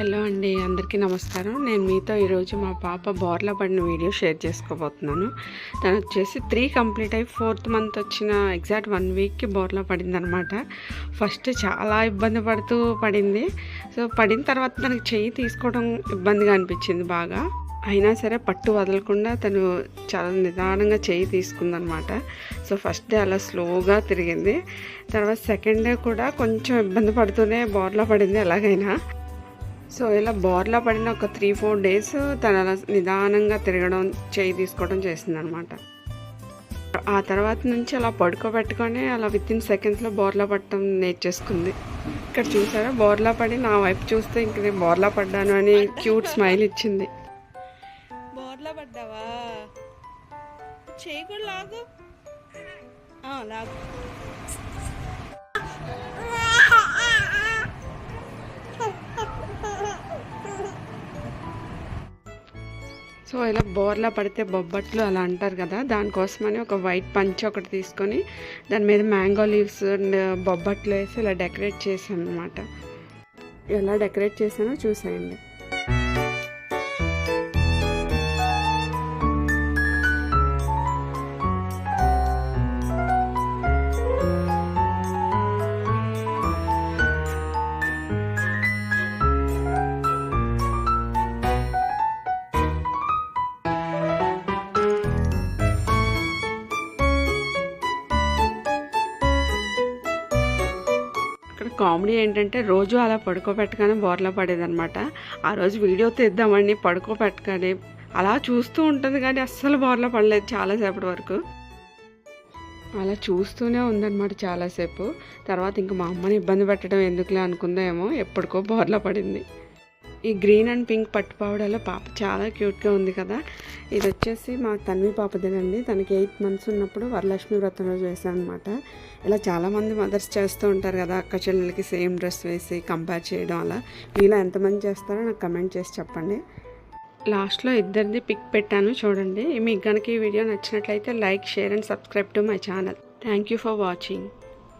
Hello అండి అందరికీ నమస్కారం. నేను మీతో ఈరోజు మా పాప బోర్లా పడిన వీడియో షేర్ చేసుకోబోతున్నాను. తను వచ్చేసి త్రీ కంప్లీట్ అయ్యి ఫోర్త్ మంత్ వచ్చిన ఎగ్జాక్ట్ వన్ వీక్కి బోర్లా పడింది అనమాట ఫస్ట్ చాలా ఇబ్బంది పడుతూ పడింది. సో పడిన తర్వాత తనకు చెయ్యి తీసుకోవడం ఇబ్బందిగా అనిపించింది బాగా. అయినా సరే పట్టు వదలకుండా తను చాలా నిదానంగా చేయి తీసుకుందనమాట. సో ఫస్ట్ డే అలా స్లోగా తిరిగింది. తర్వాత సెకండ్ డే కూడా కొంచెం ఇబ్బంది పడుతూనే బోర్లా పడింది ఎలాగైనా. సో ఇలా బోర్లా పడిన ఒక త్రీ ఫోర్ డేస్ తను అలా నిదానంగా తిరగడం చేయి తీసుకోవడం చేసిందనమాట ఆ తర్వాత నుంచి అలా పడుకోబెట్టుకొని అలా విత్ ఇన్ సెకండ్స్లో బోర్లా పడటం నేర్చేసుకుంది. ఇక్కడ చూసారా? బోర్లా పడి నా వైపు చూస్తే ఇంక నేను బోర్లా పడ్డాను అని క్యూట్ స్మైల్ ఇచ్చింది. బోర్లా పడ్డావా? చేయి కూడా లాగు. లాగు. సో ఇలా బోర్లా పడితే బొబ్బట్లు అలా అంటారు కదా దానికోసమని ఒక వైట్ పంచ్ ఒకటి తీసుకొని దాని మీద మ్యాంగో లీవ్స్ అండ్ బొబ్బట్లు వేసి ఇలా డెకరేట్ చేశాను అనమాట ఎలా డెకరేట్ చేశానో చూసేయండి. కామెడీ ఏంటంటే రోజు అలా పడుకోబెట్టగానే బోర్లా పడేదనమాట ఆ రోజు వీడియో తీద్దామని పడుకోబెట్టగానే అలా చూస్తూ ఉంటుంది కానీ అస్సలు బోర్లా పడలేదు చాలాసేపటి వరకు. అలా చూస్తూనే ఉందన్నమాట చాలాసేపు. తర్వాత ఇంకా మా అమ్మని ఇబ్బంది పెట్టడం ఎందుకులే అనుకుందేమో ఎప్పటికో బోర్లా పడింది. ఈ గ్రీన్ అండ్ పింక్ పట్టుపావడాలో పాప చాలా క్యూట్గా ఉంది కదా. ఇది వచ్చేసి మా తన్వి పాపదేనండి తనకి ఎయిట్ మంత్స్ ఉన్నప్పుడు వరలక్ష్మి వ్రతం రోజు వేసాను అనమాట ఇలా చాలామంది మదర్స్ చేస్తూ ఉంటారు కదా అక్క చెల్లెలకి సేమ్ డ్రెస్ వేసి కంపేర్ చేయడం అలా. మీలో ఎంతమంది చేస్తారో నాకు కమెంట్ చేసి చెప్పండి. లాస్ట్లో ఇద్దరిది పిక్ పెట్టాను చూడండి. మీకు కనుక ఈ వీడియో నచ్చినట్లయితే like share and subscribe to my channel. Thank you for watching